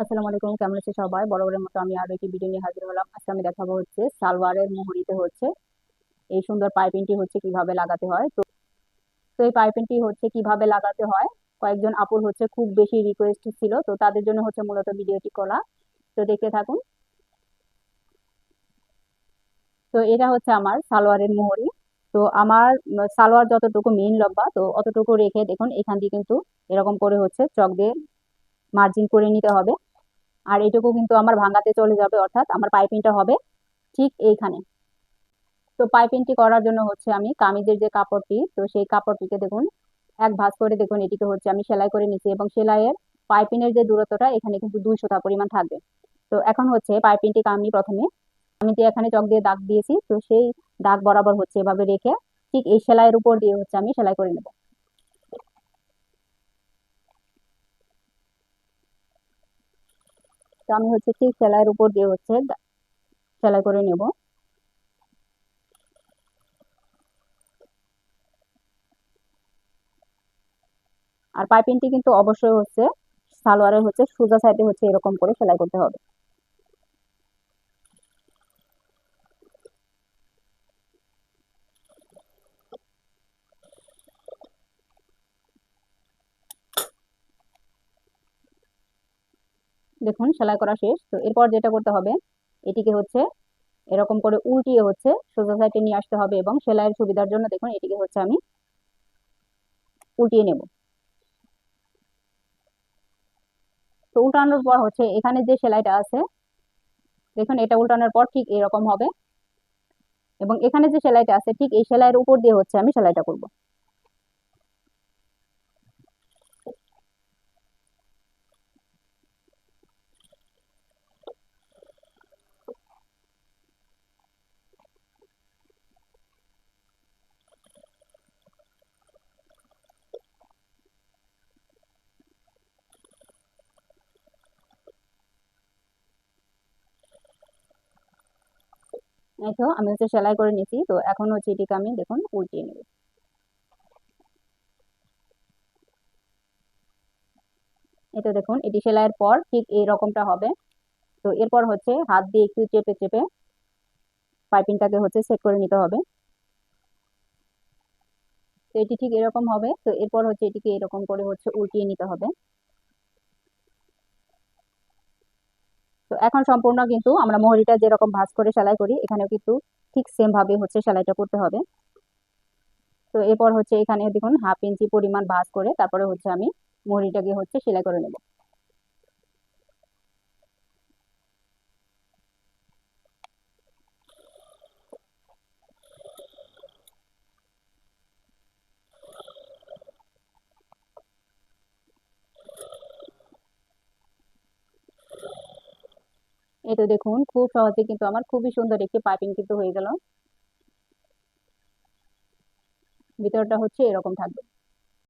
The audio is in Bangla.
আসসালামু আলাইকুম, কেমন আছে সবাই? বরাবরের মতো আমি আরও একটি ভিডিও নিয়ে হাজির হলাম। আজকে আমি দেখাবো হচ্ছে সালোয়ারের মুহুরিতে হচ্ছে এই সুন্দর পাইপিংটি হচ্ছে কীভাবে লাগাতে হয়। তো তো এই পাইপিংটি হচ্ছে কীভাবে লাগাতে হয়? কয়েকজন আপুর হচ্ছে খুব বেশি রিকোয়েস্ট ছিল, তো তাদের জন্য হচ্ছে মূলত ভিডিওটি করা তো দেখতে থাকুন। তো এটা হচ্ছে আমার সালোয়ারের মোহরি। তো আমার সালোয়ার যতটুকু মেইন লম্বা, তো অতটুকু রেখে দেখুন, এখান দিয়ে কিন্তু এরকম করে হচ্ছে চক দিয়ে মার্জিন করে নিতে হবে। আর এটুকু কিন্তু আমার ভাঙাতে চলে যাবে, অর্থাৎ আমার পাইপিংটা হবে ঠিক এইখানে। তো পাইপিংটি করার জন্য হচ্ছে আমি কামিজের যে কাপড়টি, তো সেই কাপড়টিকে দেখুন, এক ভাঁজ করে দেখুন, এটিকে হচ্ছে আমি সেলাই করে নিচ্ছি এবং সেলাইয়ের পাইপিংয়ের যে দূরত্বটা, এখানে কিন্তু দুই শতা পরিমাণ থাকবে। তো এখন হচ্ছে পাইপিংটিকে আমি প্রথমে, আমি যে এখানে চক দিয়ে দাগ দিয়েছি, তো সেই দাগ বরাবর হচ্ছে এভাবে রেখে ঠিক এই সেলাইয়ের উপর দিয়ে হচ্ছে আমি সেলাই করে নেব। তো আমি হচ্ছে কি সেলাইয়ের উপর দিয়ে হচ্ছে সেলাই করে নেব। আর পাইপিংটি কিন্তু অবশ্যই হচ্ছে সালোয়ারের হচ্ছে সোজা সাইডে হচ্ছে এরকম করে সেলাই করতে হবে। দেখুন, সেলাই করা শেষ। তো এরপর যেটা করতে হবে, এটিকে হচ্ছে এরকম করে উল্টিয়ে হচ্ছে সোজা সাইডে নিয়ে আসতে হবে এবং সেলাইয়ের সুবিধার জন্য দেখুন, এটিকে হচ্ছে আমি উল্টিয়ে নেব। তো উল্টানোর পর হচ্ছে এখানে যে সেলাইটা আছে, দেখুন, এটা উল্টানোর পর ঠিক এরকম হবে। এবং এখানে যে সেলাইটা আছে, ঠিক এই সেলাইয়ের উপর দিয়ে হচ্ছে আমি সেলাইটা করব। তো আমি হচ্ছে সেলাই করে নিয়েছি। তো এখন হচ্ছে এটিকে আমি দেখুন উল্টিয়ে নেব। এটা দেখুন, এটি সেলাইয়ের পর ঠিক এই রকমটা হবে। তো এরপর হচ্ছে হাত দিয়ে একটু চেপে চেপে পাইপিংটাকে হচ্ছে সেট করে নিতে হবে। তো এটি ঠিক এরকম হবে। তো এরপর হচ্ছে এটিকে এরকম করে হচ্ছে উল্টিয়ে নিতে হবে। তো এখন সম্পূর্ণ কিন্তু আমরা মোহরিটা যেরকম ভাজ করে সেলাই করি, এখানেও কিন্তু ঠিক সেম ভাবে হচ্ছে সেলাইটা করতে হবে। তো এরপর হচ্ছে এখানে দেখুন, হাফ ইঞ্চি পরিমাণ ভাজ করে তারপরে হচ্ছে আমি মোহরিটাকে হচ্ছে সেলাই করে নেব। এই তো দেখুন, খুব সহজে কিন্তু আমার খুবই সুন্দর একটি পাইপিং কিন্তু হয়ে গেল। ভিতরটা হচ্ছে এরকম থাকবে।